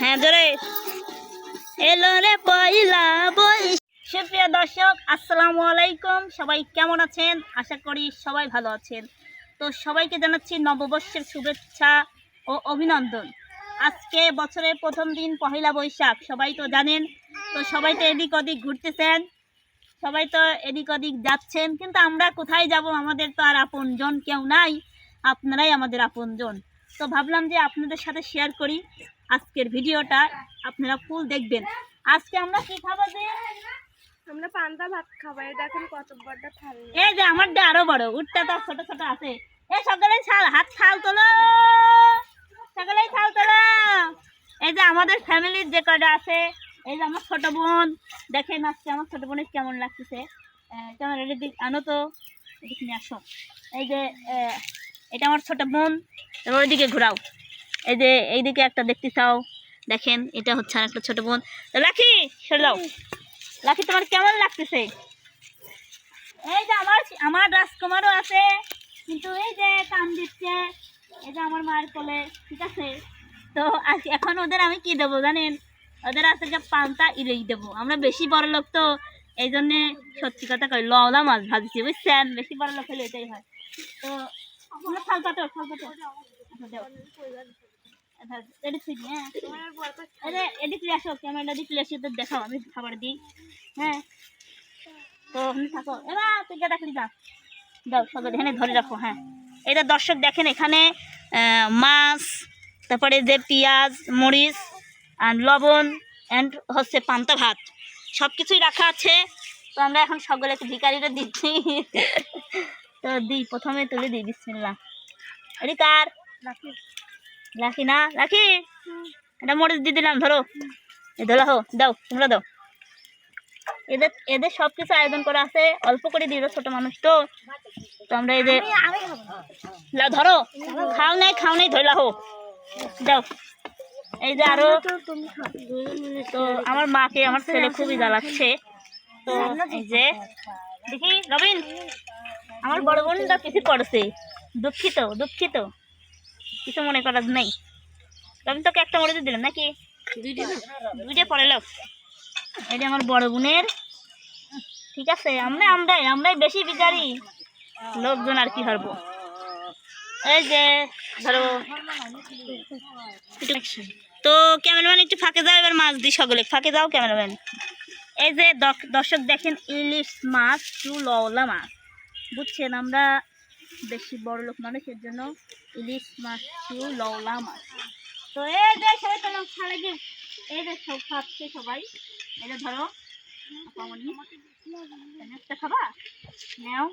হ্যাঁ সুপ্রিয় দর্শক, আসসালামু আলাইকুম। সবাই কেমন আছেন? আশা করি সবাই ভালো আছেন। তো সবাইকে জানাচ্ছি নববর্ষের শুভেচ্ছা ও অভিনন্দন। আজকে বছরের প্রথম দিন পহেলা বৈশাখ, সবাই তো জানেন। তো সবাই তো এদিক ওদিক ঘুরতেছেন, সবাই তো এদিক ওদিক যাচ্ছেন, কিন্তু আমরা কোথায় যাব আমাদের তো আর আপনজন কেউ নাই। আপনারাই আমাদের আপনজন। তো ভাবলাম যে আপনাদের সাথে শেয়ার করি। আজকের ভিডিওটা আপনারা ফুল দেখবেন। আজকে আমরা কি খাব যে? আমরা পান্তা ভাত খাব এই দেখেন কত বড় থালি। এই যে আমারটা আরও বড় উঠটা তো ছোট ছোট আছে। এই সকালে ছাল হাত ছাল তোলো। সকালে ছাল তোলো। এই যে আমাদের ফ্যামিলির যে কটা আছে এই যে আমার ছোট বোন। দেখেন আজকে আমার ছোট বোনের কেমন লাগতেছে। এটা দিক আনো তো এদিক নিয়ে আসো। এই যে এটা আমার ছোট বোন এবার ওইদিকে ঘোরাও। এই যে এইদিকে একটা দেখতে চাও। দেখেন, এটা হচ্ছে আর একটা ছোট বোন। লাখি সরে যাও। লাখি তোমার কেমন লাগতেছে? এই যে আমার আমার রাজকুমারও আছে। কিন্তু এই যে কাম দিচ্ছে, এই যে আমার মায়ের কোলে, ঠিক আছে? তো এখন ওদের আমি কি দেবো জানেন? ওদের আছে যে পান্তা ইলেই দেবো। আমরা বেশি বড় লোক তো, এই জন্যে সত্যি কথা কই লওলা মাছ ভাজছি, বুঝছেন? বেশি বড় লোক হলে এটাই হয়। তো আমরা থাল খাবার দিই। হ্যাঁ। তো থাকো। এবার তুই এখানে ধরে রাখো হ্যাঁ। এটা দর্শক দেখেন এখানে মাছ, তারপরে যে পেঁয়াজ, মরিচ আর লবণ অ্যান্ড হচ্ছে পান্তা ভাত। সব কিছুই রাখা আছে। তো আমরা এখন সকলে ভিকারিটা দিচ্ছি। তো দিই, প্রথমে তুলে দিই বিসমিল্লা এটি কার রাখি। রাখি না রাখি? এটা মরিচ দিয়ে দিলাম ধরো। ধরো হো দাও তোমরা দাও। এদের এদের সব কিছু আয়োজন করা আছে অল্প করে দিল ছোট মানুষ তো। তো আমরা এদের ধরো। খাও নাই খাও নাই ধরলা হো। দাও। এই যে আরও তো আমার মাকে আমার ছেলে খুবই জ্বালাচ্ছে। তো এই যে দেখি রবিন। আমার বড় বোনটা কিছু পড়ছে। দুঃখিত দুঃখিত। কিছু মনে করার নেই। রবিন তোকে একটা মরে দিলাম নাকি? দুইটা। পরে লোক এটা আমার বড় বোনের। ঠিক আছে আমরা আমরাই আমরাই বেশি বিচারি লোকজন আর কি হারবো? এই যে ধরো তো ক্যামেরাম্যান একটু ফাঁকে যাও এবার মাছ দিই সকলে। ফাঁকে যাও ক্যামেরাম্যান। এই যে দর্শক দেখেন ইলিশ মাছ টু লওলা মাছ। বুঝছেন আমরা বেশি বড় লোক মানুষের জন্য ইলিশ মাছ টু লওলা মাছ। তো এই যে সবাই তো লোক ছাড়ে যে এই যে সব খাচ্ছে সবাই। এই যে ধরো একটা খাবা? নাও।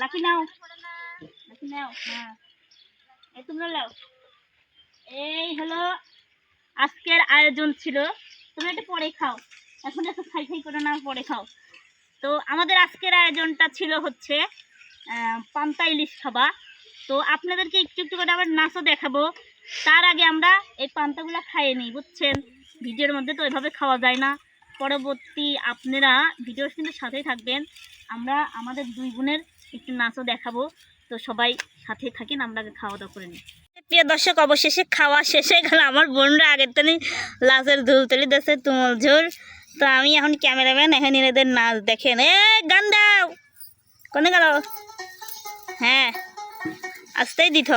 লাকি নাও। লাকি নাও হ্যাঁ। এই তোমরা নাও। এই হলো আজকের আয়োজন ছিল। তুমি এটা পরে খাও। এখন এত খাই খাই করে না পরে খাও। তো আমাদের আজকের আয়োজনটা ছিল হচ্ছে পান্তা ইলিশ খাবা তো আপনাদেরকে একটু একটু করে আবার নাচও দেখাবো। তার আগে আমরা এই পান্তাগুলো খাইয়ে নিই, বুঝছেন? ভিডিওর মধ্যে তো এভাবে খাওয়া যায় না। পরবর্তী আপনারা ভিডিওর কিন্তু সাথেই থাকবেন। আমরা আমাদের দুই বোনের একটু নাচও দেখাবো। তো সবাই সাথে থাকেন, আমরা খাওয়া দাওয়া করে নিই। প্রিয় দর্শক, অবশেষে খাওয়া শেষে গেল। আমার বোনরা আগের টানি লাচের ধুল তুলি দেশে তুমল ঝোল। তো আমি এখন ক্যামেরাম্যান এখন এদের নাচ দেখেন। এ গান দাও। কোনে গেল? হ্যাঁ আসতেই দিত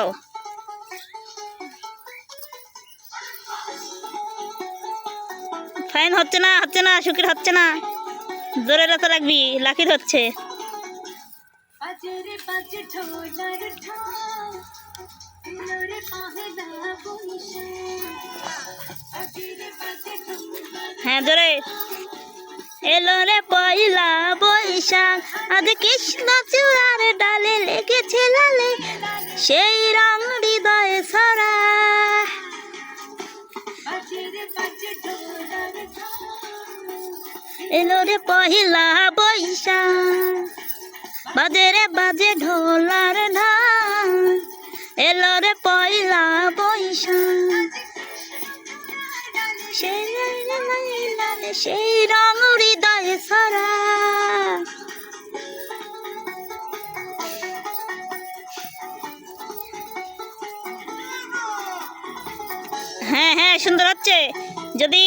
ফাইন হচ্ছে না হচ্ছে না শুকির হচ্ছে না। জোরে রাখা লাগবি লাকির হচ্ছে। হ্যাঁ জোরে। এলো রে পয়লা বৈশাখ। আজ কৃষ্ণ চূড়ার ডালে লেগেছে লালে, সেই রং হৃদয়ে সরা বাজরে বাজে ঢোলার ঢাল এলো রে পহিলা বৈশাখ। বাজে বাজে ঢোলার ঢাল। এলো রে পয়লা বৈশাখ। সেই সেই রং সরা হ্যাঁ হ্যাঁ সুন্দর হচ্ছে। যদি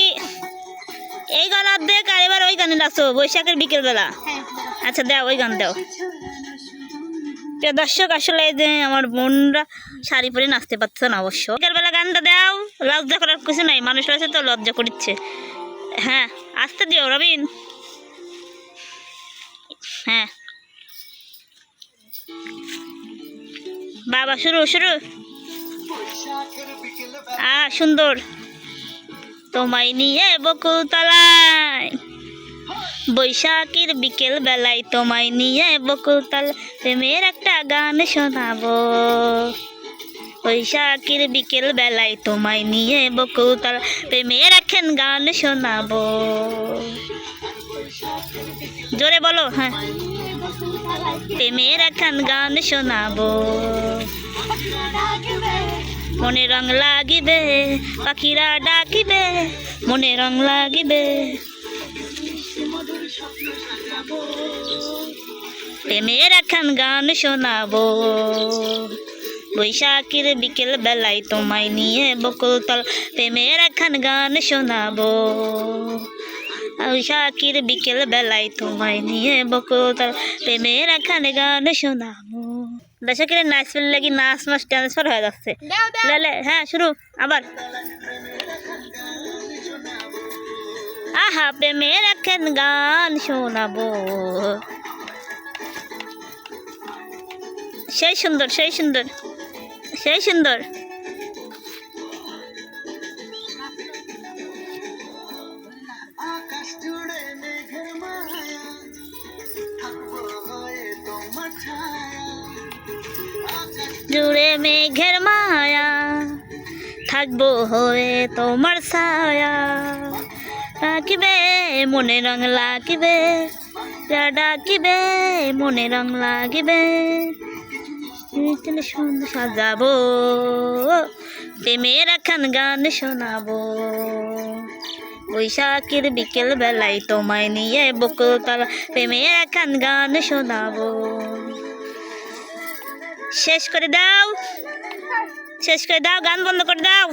এই গান আর দেখ, আর এবার ওই গানে নাচো বৈশাখের বিকেলবেলা। আচ্ছা দাও, ওই গান দাও। দর্শক, আসলে যে আমার বোনরা শাড়ি পরে নাচতে পারছে না অবশ্য। বিকেলবেলা গানটা দাও, লজ্জা করার কিছু নাই, মানুষ আছে তো লজ্জা করিচ্ছে। হ্যাঁ আসতে দিও, রবিন। হ্যাঁ। বাবা, শুরু শুরু। আ সুন্দর। তোমায় নিয়ে বকুল তলায় বৈশাখীর বিকেল বেলায় তোমায় নিয়ে বকুল প্রেমের একটা গান শোনাবো। বৈশাখীর বিকেল বেলায় তোমায় নিয়ে বকুল তলায় প্রেমের একখান গান শোনাবো। জোরে বলো হ্যাঁ। প্রেমের একখান গান শোনাবো। মনে রং লাগিবে, পাখিরা ডাকিবে, মনে রং লাগিবে। প্রেমের একখান গান শোনাবো। বৈশাখীর বিকেল বেলায় তোমায় নিয়ে বকুলতল প্রেমের একখান গান শোনাবো। বৈশাখীর বিকেল বেলায় তোমায় নিয়ে বকুলতল প্রেমের একখান গান শোনাবো। দর্শকের নাচ ফেলে লাগি নাচ মাস ট্রান্সফার হয়ে যাচ্ছে। হ্যাঁ শুরু আবার। আহা প্রেমের একখান গান শোনাবো। সেই সুন্দর সেই সুন্দর। সেই সুন্দর। আকাশ জুড়ে মেঘের মায়া থাকব হয়ে তোমার ছায়া। আকাশ জুড়ে মেঘের মায়া থাকব হয়ে তোমার ছায়া। ডাকিবে মনে রং লাগিবে ডাকিবে মনে রং লাগিবে মিষ্টি সুন্দর সাজাবো প্রেমের একখান গান শোনাবো বৈশাখের বিকেল বেলায় তোমায় নিয়ে বকুলতলা প্রেমের একখান গান শোনাবো শেষ করে দাও শেষ করে দাও গান বন্ধ করে দাও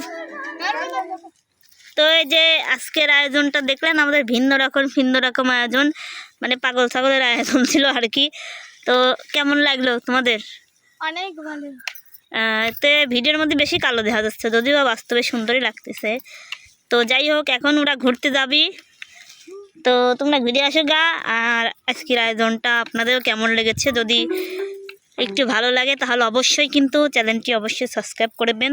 তো এই যে আজকের আয়োজনটা দেখলেন, আমাদের ভিন্ন রকম ভিন্ন রকম আয়োজন মানে পাগল ছাগলের আয়োজন ছিল আর কি। তো কেমন লাগল তোমাদের? অনেক ভালো। এতে ভিডিওর মধ্যে বেশি কালো দেখা যাচ্ছে, যদিও বা বাস্তবে সুন্দরই লাগতেছে। তো যাই হোক, এখন ওরা ঘুরতে যাবি। তো তোমরা ঘুরে আসো গা, আর আজকের আয়োজনটা আপনাদেরও কেমন লেগেছে যদি একটু ভালো লাগে, তাহলে অবশ্যই কিন্তু চ্যানেলটি অবশ্যই সাবস্ক্রাইব করবেন।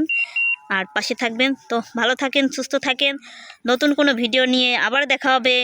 আর পাশে থাকবেন। তো ভালো থাকেন, সুস্থ থাকেন। নতুন কোনো ভিডিও নিয়ে আবার দেখা হবে।